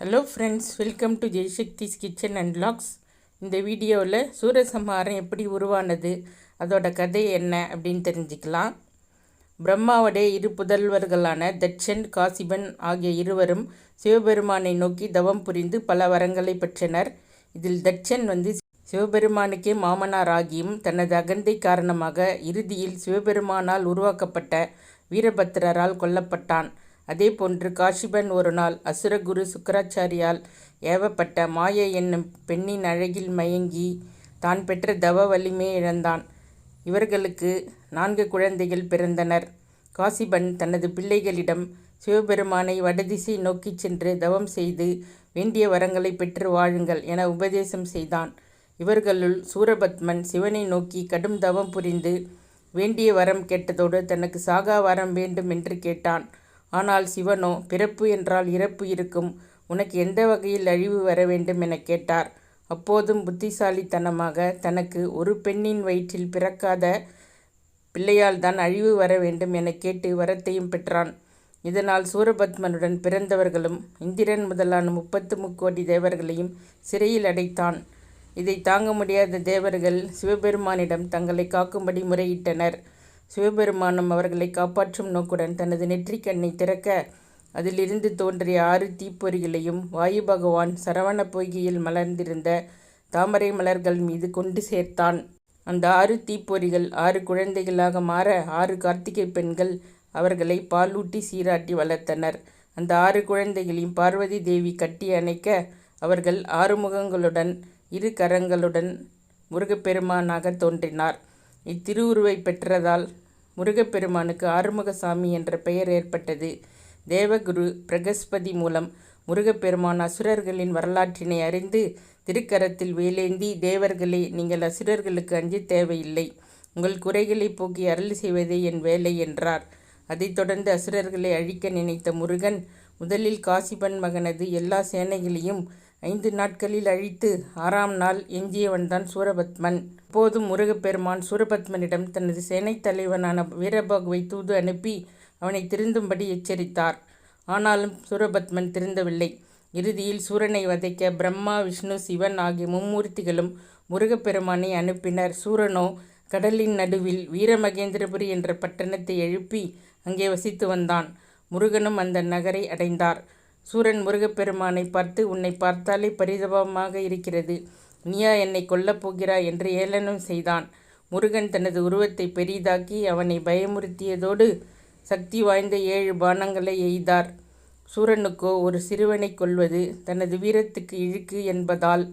Hello friends welcome to Jaishakti's kitchen and logs இந்த வீடியோவில் சூரசம்ஹாரம் எப்படி உருவானது அதோட கதை என்ன அப்படின்னு தெரிஞ்சுக்கலாம். பிரம்மாவுடைய இரு புதல்வர்களான தட்சன் காசிபன் ஆகிய இருவரும் சிவபெருமானை நோக்கி தவம் புரிந்து பல வரங்களை பெற்றனர். இதில் தட்சன் வந்து சிவபெருமானுக்கே மாமனாராகியும் தனது அகந்தை காரணமாக இறுதியில் சிவபெருமானால் உருவாக்கப்பட்ட வீரபத்திரரால் கொல்லப்பட்டான். அதே போன்று காஷிபன் ஒரு நாள் அசுரகுரு சுக்கராச்சாரியால் ஏவப்பட்ட மாயை என்னும் பெண்ணின் அழகில் மயங்கி தான் பெற்ற தவ வலிமை இழந்தான். இவர்களுக்கு நான்கு குழந்தைகள் பிறந்தனர். காசிபன் தனது பிள்ளைகளிடம் சிவபெருமானை வடதிசை நோக்கிச் சென்று தவம் செய்து வேண்டிய வரங்களை பெற்று வாழுங்கள் என உபதேசம் செய்தான். இவர்களுள் சூரபத்மன் சிவனை நோக்கி கடும் தவம் புரிந்து வேண்டிய வரம் கேட்டதோடு தனக்கு சாகா வரம் வேண்டும் என்று கேட்டான். ஆனால் சிவனோ பிறப்பு என்றால் இறப்பு இருக்கும். உனக்கு எந்த வகையில் அழிவு வர வேண்டும் என கேட்டார். அப்போதும் புத்திசாலித்தனமாக தனக்கு ஒரு பெண்ணின் வயிற்றில் பிறக்காத பிள்ளையால் தான் அழிவு வர வேண்டும் என கேட்டு வரத்தையும் பெற்றான். இதனால் சூரபத்மனுடன் பிறந்தவர்களும் இந்திரன் முதலான முப்பத்து முக்கோடி தேவர்களையும் சிறையில் அடைத்தான். இதை தாங்க முடியாத தேவர்கள் சிவபெருமானிடம் தங்களை காக்கும்படி முறையிட்டனர். சிவபெருமானும் அவர்களை காப்பாற்றும் நோக்குடன் தனது நெற்றிக்கண்ணை திறக்க அதிலிருந்து தோன்றிய ஆறு தீப்பொறிகளையும் வாயு பகவான் சரவண பொய்கையில் மலர்ந்திருந்த தாமரை மலர்கள் மீது கொண்டு சேர்த்தான். அந்த ஆறு தீப்பொறிகள் ஆறு குழந்தைகளாக மாற ஆறு கார்த்திகை பெண்கள் அவர்களை பாலூட்டி சீராட்டி வளர்த்தனர். அந்த ஆறு குழந்தைகளையும் பார்வதி தேவி கட்டி அணைக்க அவர்கள் ஆறு முகங்களுடன் இரு கரங்களுடன் முருகப்பெருமானாக தோன்றினார். இத்திருவுருவை பெற்றதால் முருகப்பெருமானுக்கு ஆறுமுகசாமி என்ற பெயர் ஏற்பட்டது. தேவகுரு பிரகஸ்பதி மூலம் முருகப்பெருமான் அசுரர்களின் வரலாற்றினை அறிந்து திருக்கரத்தில் வேலேந்தி தேவர்களே நீங்கள் அசுரர்களுக்கு அஞ்சு தேவையில்லை. உங்கள் குறைகளை போக்கி அருள் செய்வதே என் வேலை என்றார். அதைத் தொடர்ந்து அசுரர்களை அழிக்க நினைத்த முருகன் முதலில் காசிபன் மகனது எல்லா சேனைகளையும் ஐந்து நாட்களில் அழித்து ஆறாம் நாள் எஞ்சியவன்தான் சூரபத்மன். அப்போதும் முருகப்பெருமான் சூரபத்மனிடம் தனது சேனைத் தலைவனான வீரபாகுவை தூது அனுப்பி அவனை திருந்தும்படி எச்சரித்தார். ஆனாலும் சூரபத்மன் திருந்தவில்லை. இறுதியில் சூரனை வதைக்க பிரம்மா விஷ்ணு சிவன் ஆகிய மும்மூர்த்திகளும் முருகப்பெருமானை அனுப்பினர். சூரனோ கடலின் நடுவில் வீரமகேந்திரபுரி என்ற பட்டணத்தை எழுப்பி அங்கே வசித்து வந்தான். முருகனும் அந்த நகரை அடைந்தார். சூரன் முருகப்பெருமானை பார்த்து உன்னை பார்த்தாலே பரிதபமாக இருக்கிறது. நீயா என்னை கொல்லப் போகிறாய்? என்று ஏளனம் செய்தான். முருகன் தனது உருவத்தை பெரிதாக்கி அவனை பயமுறுத்தியதோடு சக்தி வாய்ந்த ஏழு பானங்களை எய்தார். சூரனுக்கோ ஒரு சிறுவனை கொல்வது தனது வீரத்துக்கு இழுக்கு என்பதால்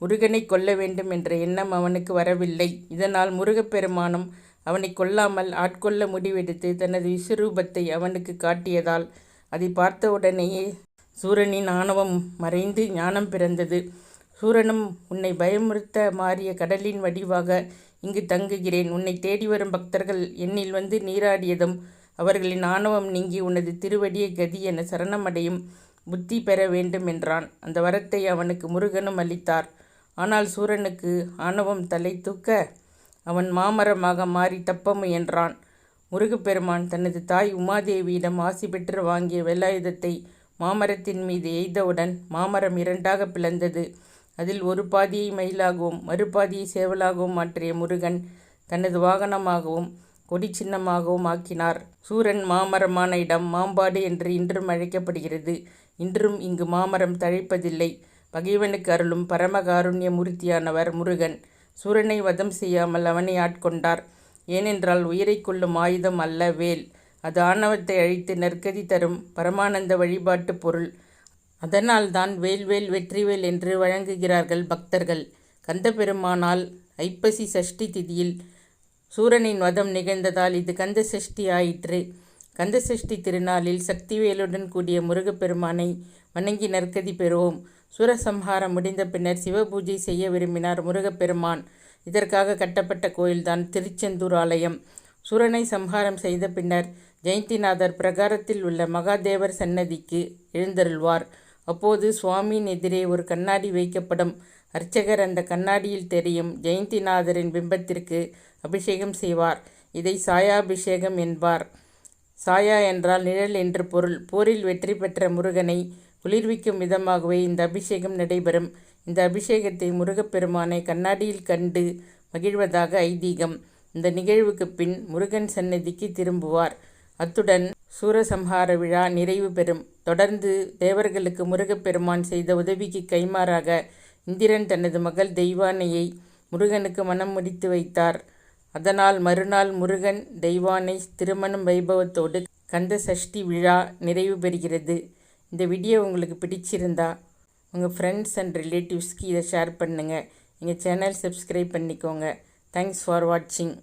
முருகனை கொல்ல வேண்டும் என்ற எண்ணம் அவனுக்கு வரவில்லை. இதனால் முருகப்பெருமானும் அவனை கொல்லாமல் ஆட்கொள்ள முடிவெடுத்து தனது விஸ்வரூபத்தை அவனுக்கு காட்டியதால் அதை பார்த்தவுடனேயே சூரனின் ஆணவம் மறைந்து ஞானம் பிறந்தது. சூரனும் உன்னை பயமுறுத்த மாறிய கடலின் வடிவாக இங்கு தங்குகிறேன். உன்னை தேடி வரும் பக்தர்கள் என்னில் வந்து நீராடியதும் அவர்களின் ஆணவம் நீங்கி உனது திருவடியை கதி என சரணமடையும் புத்தி பெற வேண்டும் என்றான். அந்த வரத்தை அவனுக்கு முருகனும் அளித்தார். ஆனால் சூரனுக்கு ஆணவம் தலை தூக்க அவன் மாமரமாக மாறி தப்ப முயன்றான் முருகப்பெருமான் தனது தாய் உமாதேவியிடம் ஆசி பெற்று வாங்கிய வெள்ளாயுதத்தை மாமரத்தின் மீது எய்தவுடன் மாமரம் இரண்டாக பிளந்தது. அதில் ஒரு பாதியை மயிலாகவும் மறுபாதியை சேவலாகவும் மாற்றிய முருகன் தனது வாகனமாகவும் கொடி சின்னமாகவும் ஆக்கினார். சூரன் மாமரமான இடம் மாம்பாடு என்று இன்றும் அழைக்கப்படுகிறது. இன்றும் இங்கு மாமரம் தழைப்பதில்லை. பகைவனுக்கு அருளும் பரமகாருண்ய மூர்த்தியானவர் முருகன். சூரனை வதம் செய்யாமல் அவனை ஆட்கொண்டார். ஏனென்றால் உயிரை கொள்ளும் ஆயுதம் அல்ல வேல். அது ஆணவத்தை அழித்து நற்கதி தரும் பரமானந்த வழிபாட்டு பொருள். அதனால்தான் வேல்வேல் வெற்றிவேல் என்று வழங்குகிறார்கள் பக்தர்கள். கந்தபெருமானால் ஐப்பசி சஷ்டி திதியில் சூரனின் வதம் நிகழ்ந்ததால் இது கந்த சஷ்டி ஆயிற்று. கந்த சஷ்டி திருநாளில் சக்திவேலுடன் கூடிய முருகப்பெருமானை வணங்கி நற்கதி பெறுவோம். சூரசம்ஹாரம் முடிந்த பின்னர் சிவபூஜை செய்ய விரும்பினார் முருகப்பெருமான். இதற்காக கட்டப்பட்ட கோயில்தான் திருச்செந்தூர் ஆலயம். சூரனை சம்ஹாரம் செய்த பின்னர் ஜெயந்திநாதர் பிரகாரத்தில் உள்ள மகாதேவர் சன்னதிக்கு எழுந்தருள்வார். அப்போது சுவாமியின் எதிரே ஒரு கண்ணாடி வைக்கப்படும். அர்ச்சகர் அந்த கண்ணாடியில் தெரியும் ஜெயந்திநாதரின் பிம்பத்திற்கு அபிஷேகம் செய்வார். இதை சாயாபிஷேகம் என்பார். சாயா என்றால் நிழல் என்று பொருள். போரில் வெற்றி பெற்ற முருகனை குளிர்விக்கும் விதமாகவே இந்த அபிஷேகம் நடைபெறும். இந்த அபிஷேகத்தை முருகப்பெருமானை கண்ணாடியில் கண்டு மகிழ்வதாக ஐதீகம். இந்த நிகழ்வுக்கு பின் முருகன் சன்னதிக்கு திரும்புவார். அத்துடன் சூரசம்ஹார விழா நிறைவு பெறும். தொடர்ந்து தேவர்களுக்கு முருகப்பெருமான் செய்த உதவிக்கு கைமாறாக இந்திரன் தனது மகள் தெய்வானையை முருகனுக்கு மனம் முடித்து வைத்தார். அதனால் மறுநாள் முருகன் தெய்வானை திருமணம் வைபவத்தோடு கந்த சஷ்டி விழா நிறைவு பெறுகிறது. இந்த வீடியோ உங்களுக்கு பிடிச்சிருந்தா உங்கள் ஃப்ரெண்ட்ஸ் அண்ட் ரிலேட்டிவ்ஸ்க்கு இதை ஷேர் பண்ணுங்கள் எங்கள் சேனல் சப்ஸ்கிரைப் பண்ணிக்கோங்க. தேங்க்ஸ் ஃபார் வாட்சிங்